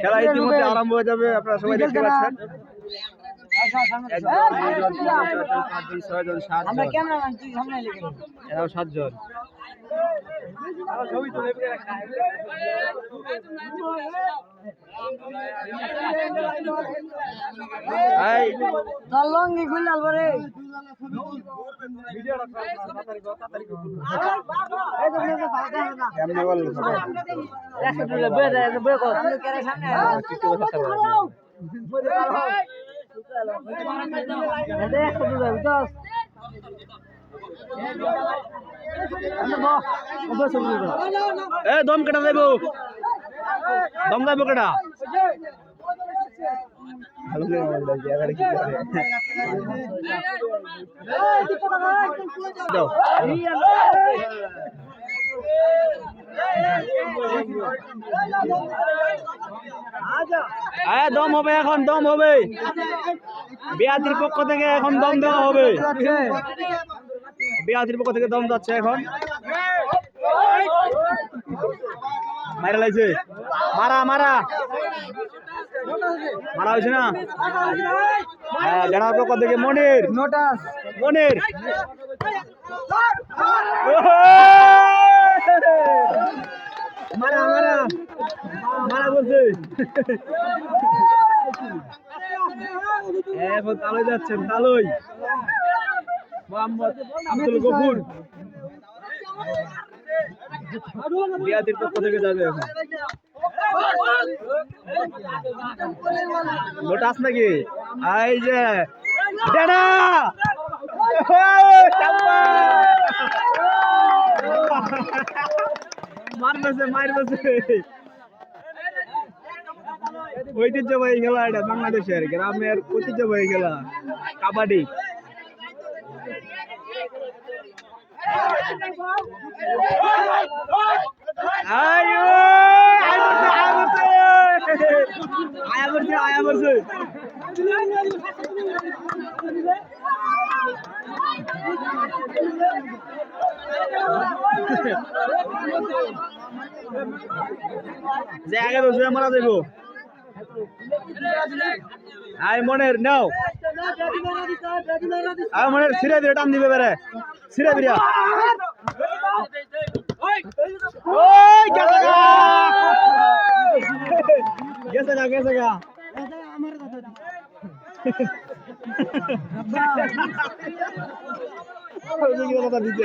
খেলা ইতিমধ্যে আরম্ভ হয়ে যাবে আপনারা সবাই দেখতে পাচ্ছেন। সাতজন। লঙ্গি খুললাল পরে দম কেটে দেবো। దొంగ ఇక్కడ দম হবে এখন, দম হবে। বিয়াতির পক্ষ থেকে এখন দম দেওয়া হবে। বিয়াতির পক্ষ থেকে দম যাচ্ছে এখন। মাইরা লাগছে মারা মারা। মারা হয়েছে না? হ্যাঁ জানার পক্ষ থেকে মনির। নোটাস। মনির। মারা মারা। মারা বলছে। এখন তালই যাচ্ছেন তালই। মোহাম্মদ আব্দুল গফুর। বিয়াদের পক্ষ থেকে যাবে এখন। লোটাস নাকি এই যে ডেনা মার বসে মার বসে ঐতিহ্যবাহী খেলা এটা বাংলাদেশের গ্রামের ঐতিহ্যবাহী খেলা কাবাডি আয়ো যে আগে বসে মারা দেবো আই মনের নাও আই মনের সিরে দিয়ে টান দিবে বেরে সিরে বিরিয়া ওই গেছে গা গেছে গা গেছে গা যে কি কথা দিতে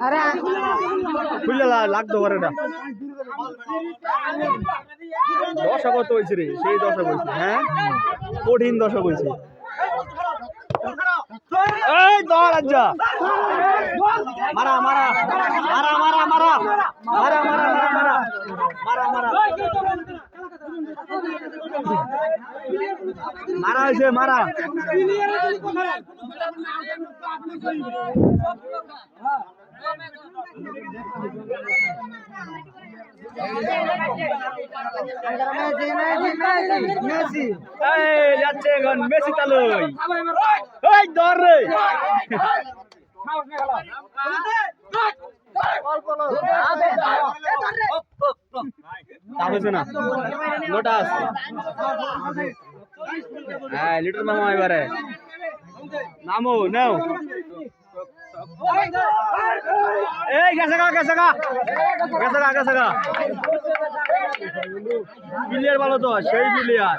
আরে দাও, লাগতো ঘরে এটা দশা কত হয়েছে রে সেই দশা হয়েছে হ্যাঁ কঠিন দশা হয়েছে এই দর আজ্জা মারা মারা মারা মারা মারা মারা মারা মারা মারা মারা মারা হয়েছে মারা। যাচ্ছে এখন মেসি তালুই। ওই ধর রে। অল্প তা হয়েছে না লোটাস হ্যাঁ লিটর মামা এবারে নামো নাও এই গেছে গা গেছে গা গেছে গা গেছে গা প্লেয়ার ভালো তো সেই প্লেয়ার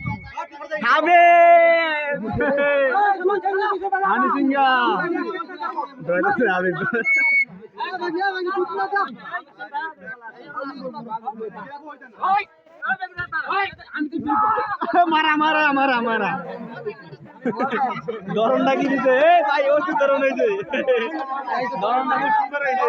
খাবে হানি সিংহা মারা মারা মারা মারা। ধরনটা কি দিছে? এ ভাই, ও কি ধরন হইছে। ধরনটা খুব সুন্দর হইছে।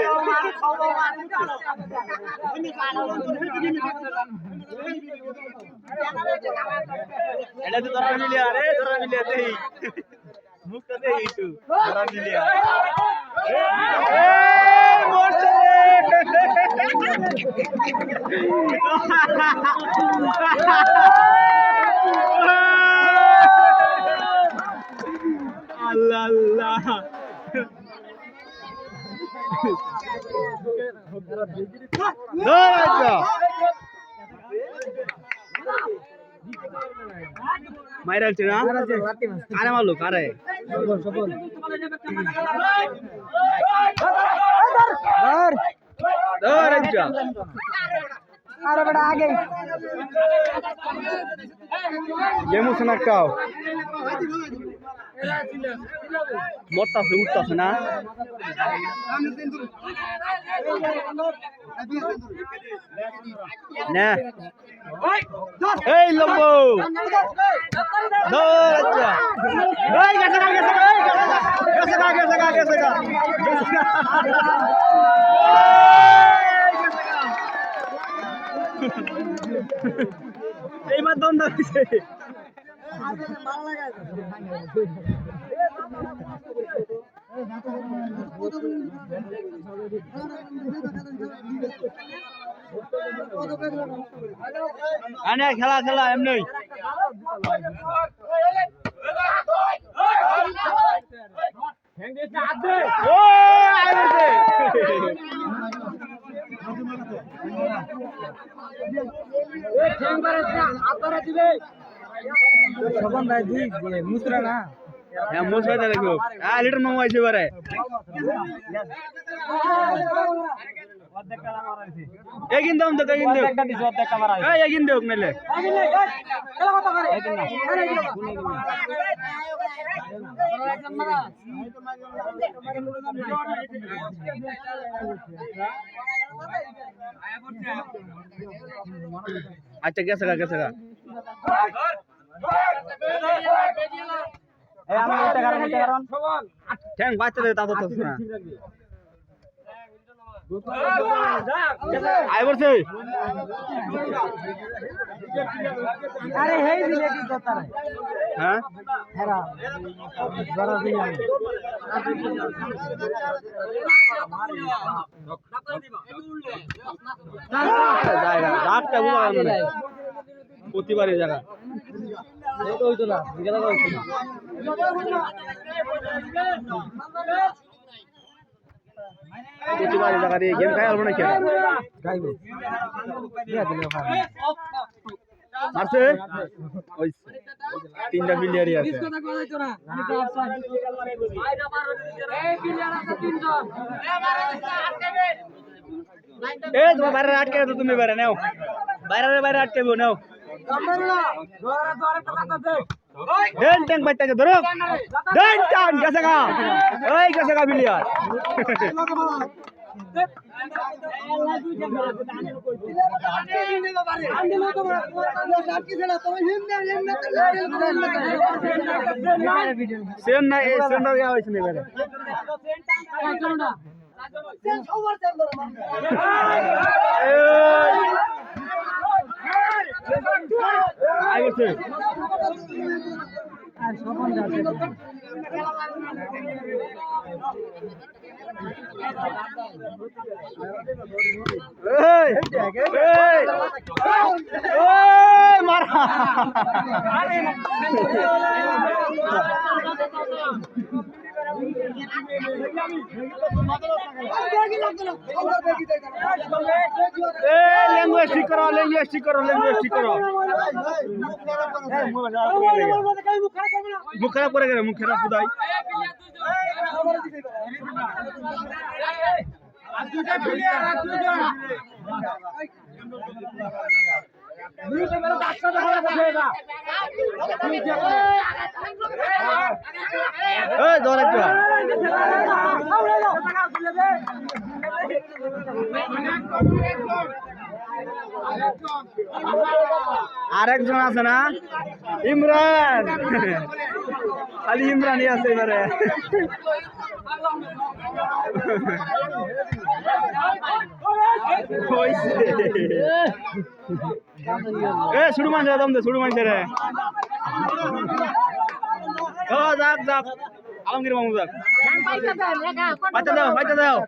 এটা তো ধরা মিলিয়া রে ধরা মিলিয়া দেই। মুখটা দেই একটু, ধরা মিলিয়া। মরছে মাইরা হচ্ছে না? কারে মারলো কারে? ধর ধর একটা আরে বেটা আগে। গেমু শোনাক্কাও মরতাছে উঠতাছে না? এই লম্বো। এইবার দণ্ড দিছে। খেলা খেলা এমনি। ও আইছে সবন ভাই, দুই মুসরা না? হ্যাঁ মোস হয়ে দেখো হ্যাঁ লিটার মামু আইছে বারে এগিন দাম তো এগিন দেও এই এগিন দেও মেলে আচ্ছা গেছে গা গেছে গা। আরে হেই দিলে কি কথা রে হ্যাঁ? হেরা বড় দিয়া জায়গা ডাকটা বুঝা প্রতিবারই জায়গা। তো হইতো না না। দিয়ে গেম খাই আলবো না খেলা গাইবো। দিয়া দিলে ওখানে মারছে? ওই তিনটা মিলিয়ারই আছে। এ তোমার বাইরে আটকে তো তুমি বাইরে নাও। বাইরে বাইরে আটকে নাও। দেন ট্যাং বাইতে ধরো। দেন টান গেছে গা। ওই গেছে গা মিলিয়ার সেন না এই সেন না হইছে নি বাইরে আই বলছে আর সবন যাচ্ছে এই এই এই মারা। ল্যাঙ্গুয়েজ ঠিক করো ল্যাঙ্গুয়েজ ঠিক করো ল্যাঙ্গুয়েজ ঠিক করো। ধর একটু। আরেকজন আছে না? ইমরান। খালি ইমরানই আছে এবারে। হইছে। এ, শুরু মানছে দম দে, শুরু মানছে রে। যাক যাক। আলমগীর মামু, যাক। বাচ্চা দাও বাচ্চা দাও।